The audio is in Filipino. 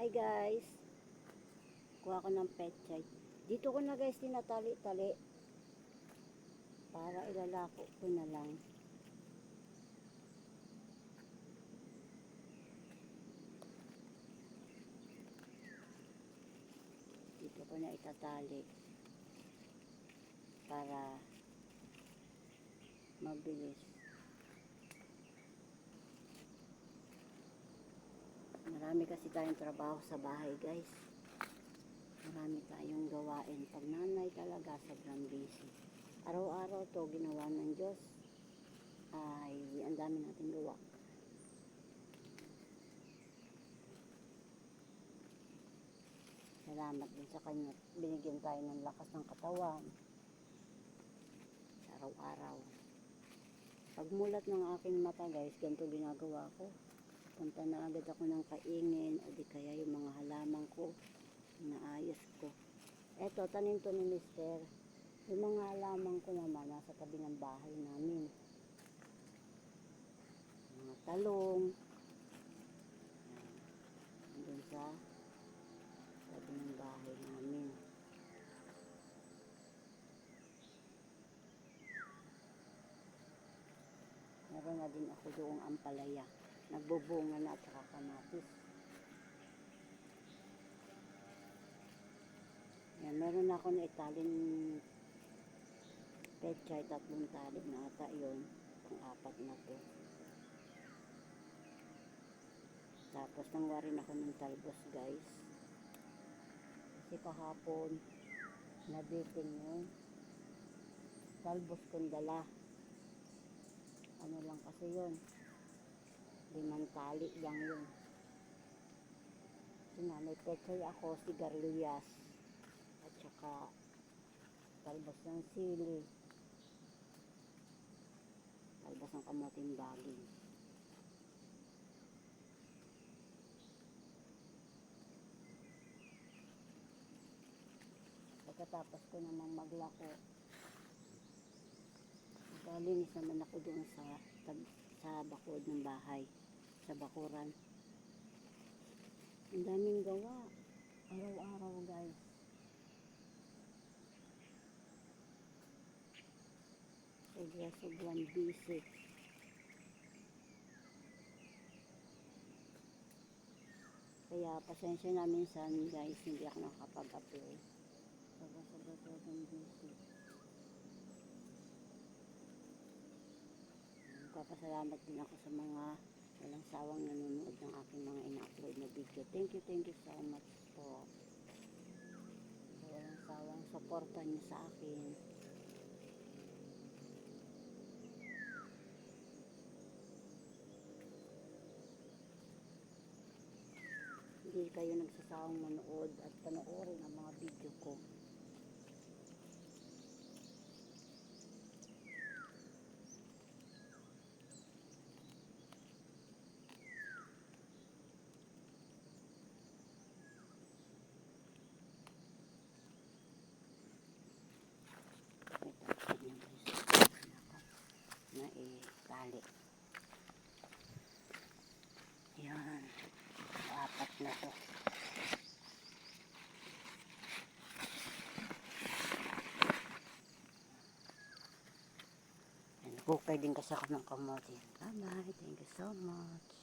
Hi guys. Kuha ko ng pet chai. Dito ko na guys tinatali-tali. Para ilalako ko na lang. Dito ko na itatali. Para mabilis. Marami kasi tayong trabaho sa bahay, guys. Marami tayong gawain. Pag nanay talaga, sobrang busy. Araw-araw to ginawa ng Diyos. Ay, ang dami natin gawa. Salamat din sa Kanya. Binigyan tayo ng lakas ng katawan. Araw-araw. Pagmulat ng aking mata, guys, ganito ginagawa ko punta na agad ako ng kaingin o di kaya yung mga halaman ko naayos ko. Eto tanim to ni mister. Yung mga halaman ko naman nasa tabi ng bahay namin. Mga talong. Andun sa tabi ng bahay namin. Meron na din ako doong ampalaya nagbubunga na at saka kamatis. Yan, meron na ako na italin pechay, tatlong tali na ata yun. Pang apat na to. Tapos nangwa rin ako ng talbos guys. Kasi kahapon, nabitin yung talbos kong dala. Ano lang kasi yun, limang tali lang yun. May pechay ako, sigarilyas, at saka talbos ng sili, talbos ng kamuting baging. Pagkatapos ko namang maglako, Galinis naman ako doon sa sa bakod ng bahay, sa bakuran. Ang daming gawa. Araw-araw guys. Sobra sobrang busy. Kaya pasensya na minsan guys, hindi ako nakapag-upload. Sobra sobra sobrang busy. Papasalamat din ako sa mga walang sawang nanonood ng aking mga ina-upload na video. Thank you, thank you so much po. Walang sawang suporta niyo sa akin. Hindi kayo nagsasawang manood at panoorin ang mga video ko. Ito, ganyan guys. Na itali. Yan. Apat na to. Yan, Kukay din kasi ako ng kamote. Bye-bye. Thank you so much.